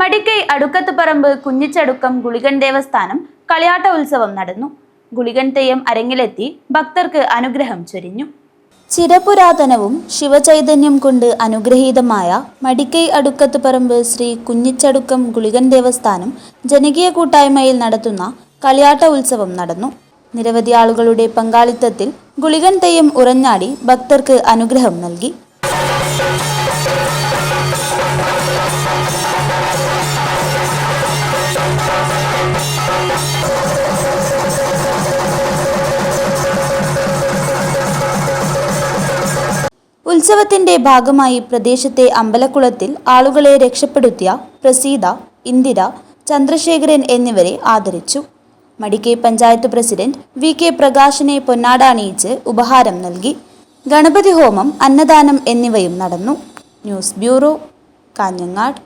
മടിക്കൈ അടുക്കത്തുപറമ്പ് കുഞ്ഞിച്ചടുക്കം ഗുളികൻ ദേവസ്ഥാനം കളിയാട്ട ഉത്സവം നടന്നു. ഗുളികൻ തെയ്യം അരങ്ങിലെത്തി ഭക്തർക്ക് അനുഗ്രഹം ചൊരിഞ്ഞു. ചിരപുരാതനവും ശിവചൈതന്യം കൊണ്ട് അനുഗ്രഹീതമായ മടിക്കൈ അടുക്കത്തുപറമ്പ് ശ്രീ കുഞ്ഞിച്ചടുക്കം ഗുളികൻ ദേവസ്ഥാനം ജനകീയ കൂട്ടായ്മയിൽ നടത്തുന്ന കളിയാട്ട ഉത്സവം നടന്നു. നിരവധി ആളുകളുടെ പങ്കാളിത്തത്തിൽ ഗുളികൻ തെയ്യം ഉറഞ്ഞാടി ഭക്തർക്ക് അനുഗ്രഹം നൽകി. ഉത്സവത്തിന്റെ ഭാഗമായി പ്രദേശത്തെ അമ്പലക്കുളത്തിൽ ആളുകളെ രക്ഷപ്പെടുത്തിയ പ്രസീത ഇന്ദിര ചന്ദ്രശേഖരൻ എന്നിവരെ ആദരിച്ചു. Madikkai panchayat president V K പ്രകാശിനെ പൊന്നാടാണിയിച്ച് ഉപഹാരം നൽകി. ഗണപതി ഹോമം അന്നദാനം എന്നിവയും നടന്നു. News bureau Kanhangad.